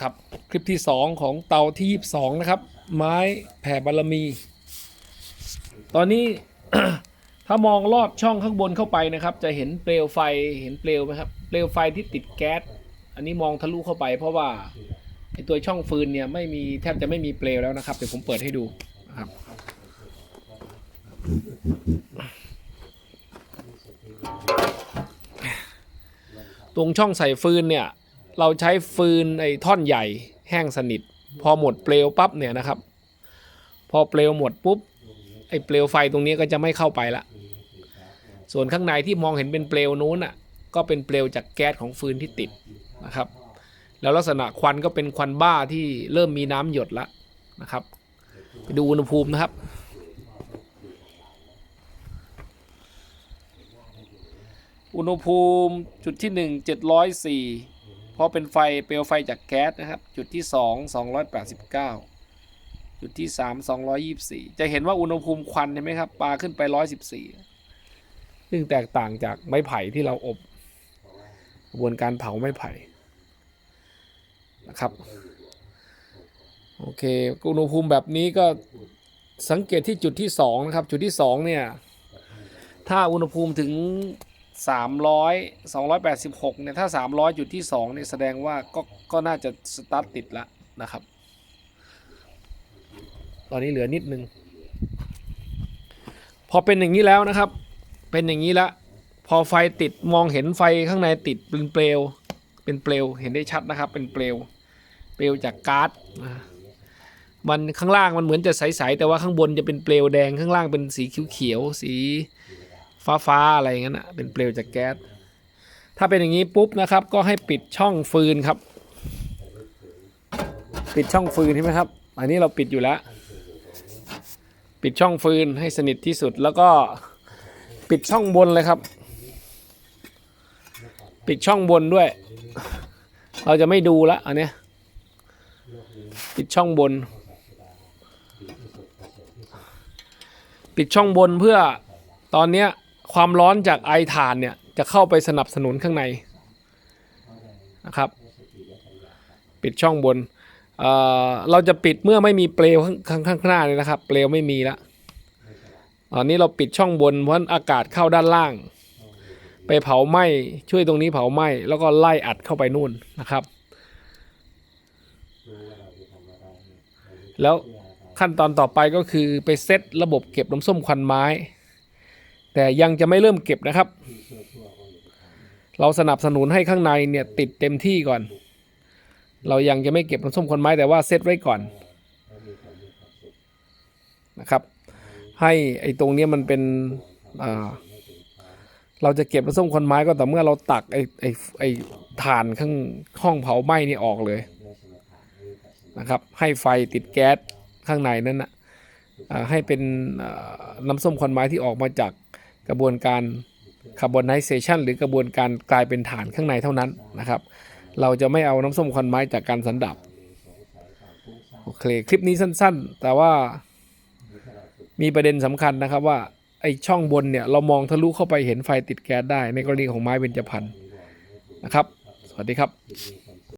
ครับคลิปที่ 2 ของเตาที่ 22 นะครับ ไม้แผ่บารมี ตอนนี้ถ้ามองลอดช่องข้างบนเข้าไปนะครับ จะเห็นเปลวไฟเห็นเปลวไหมครับเปลวไฟที่ติดแก๊สอันนี้มองทะลุเข้าไป เพราะว่าไอตัวช่องฟืนเนี่ยไม่มีแทบจะไม่มีเปลวแล้วนะครับเดี๋ยวผมเปิดให้ดูนะครับตรงช่องใส่ฟืนเนี่ย เราใช้ฟืนไอ้ท่อนใหญ่แห้งสนิท พอหมดเปลวปั๊บเนี่ยนะครับ พอเปลวหมดปุ๊บไอ้เปลวไฟตรงนี้ก็จะไม่เข้าไปละ ส่วนข้างในที่มองเห็นเป็นเปลวนู้นอะก็เป็นเปลวจากแก๊สของฟืนที่ติดนะครับ แล้วลักษณะควันก็เป็นควันบ้าที่เริ่มมีน้ำหยดละนะครับ ไปดูอุณหภูมินะครับอุณหภูมิจุดที่หนึ่ง เจ็ดร้อเพราะเป็นไฟเปลวไฟจากแก๊สนะครับ จุดที่สองสองร้อยแปดสิบเก้าจุดที่สามสองร้อยยี่สี่จะเห็นว่าอุณหภูมิควันเห็นไหมครับปาขึ้นไปร้อยสิบสี่ซึ่งแตกต่างจากไม้ไผ่ที่เราอบกระบวนการเผาไม้ไผ่นะครับโอเคอุณหภูมิแบบนี้ก็สังเกตที่จุดที่สองนะครับจุดที่สองเนี่ยถ้าอุณหภูมิถึง 300 286เนี่ยถ้า 300จุดที่2เนี่ยแสดงว่าก็ก็น่าจะสตาร์ทติดล้วนะครับ ตอนนี้เหลือนิดนึง พอเป็นอย่างนี้แล้วนะครับ เป็นอย่างนี้ล้วพอไฟติดมองเห็นไฟข้างในติดเป็นเปลว เป็นเปลว เห็นได้ชัดนะครับ เป็นเปลว เปลวจากก๊าซนะมันข้างล่างมันเหมือนจะใสๆแต่ว่าข้างบนจะเป็นเปลวแดงข้างล่างเป็นสีเขียวๆสี ฟ้าฟ้าๆอะไรอย่างนั้นนะเป็นเปลวจากแก๊สถ้าเป็นอย่างนี้ปุ๊บนะครับ ก็ให้ปิดช่องฟืนครับ ปิดช่องฟืนใช่ไหมครับ อันนี้เราปิดอยู่แล้ว ปิดช่องฟืนให้สนิทที่สุดแล้วก็ปิดช่องบนเลยครับ ปิดช่องบนด้วย เราจะไม่ดูละอันเนี้ยปิดช่องบน ปิดช่องบนเพื่อตอนเนี้ย ความร้อนจากไอถ่านเนี่ยจะเข้าไปสนับสนุนข้างในนะครับ ปิดช่องบนเเราจะปิดเมื่อไม่มีเปลวข้างข้างข้างหน้าเลยนะครับ เปลวไม่มีแล้วตอนนี้เราปิดช่องบนเพราะอากาศเข้าด้านล่าง ไปเผาไหม้ช่วยตรงนี้เผาไหม้แล้วก็ไล่อัดเข้าไปนู่นนะครับ แล้วขั้นตอนต่อไปก็คือไปเซตระบบเก็บน้ำส้มควันไม้ แต่ยังจะไม่เริ่มเก็บนะครับ เราสนับสนุนให้ข้างในเนี่ยติดเต็มที่ก่อน เรายังจะไม่เก็บน้ำส้มควันไม้แต่ว่าเซตไว้ก่อนนะครับ ให้ไอ้ตรงเนี้ยมันเป็นเราจะเก็บน้ำส้มควันไม้ก็ต่อเมื่อเราตักไอ้ไอ้ไอ้ถ่านข้างห้องเผาไหม้นี่ออกเลยนะครับ ให้ไฟติดแก๊สข้างในนั้นนะให้เป็นน้ำส้มควันไม้ที่ออกมาจาก กระบวนการคาร์บอนไนเซชันหรือกระบวนการกลายเป็นฐานข้างในเท่านั้นนะครับ เราจะไม่เอาน้ำส้มควันไม้จากการสันดับโอเคคลิปนี้สั้นๆ แต่ว่ามีประเด็นสำคัญนะครับว่าไอช่องบนเนี่ยเรามองทะลุเข้าไปเห็นไฟติดแก๊สได้ในกรณีของไม้เบญจพรรณนะครับ สวัสดีครับ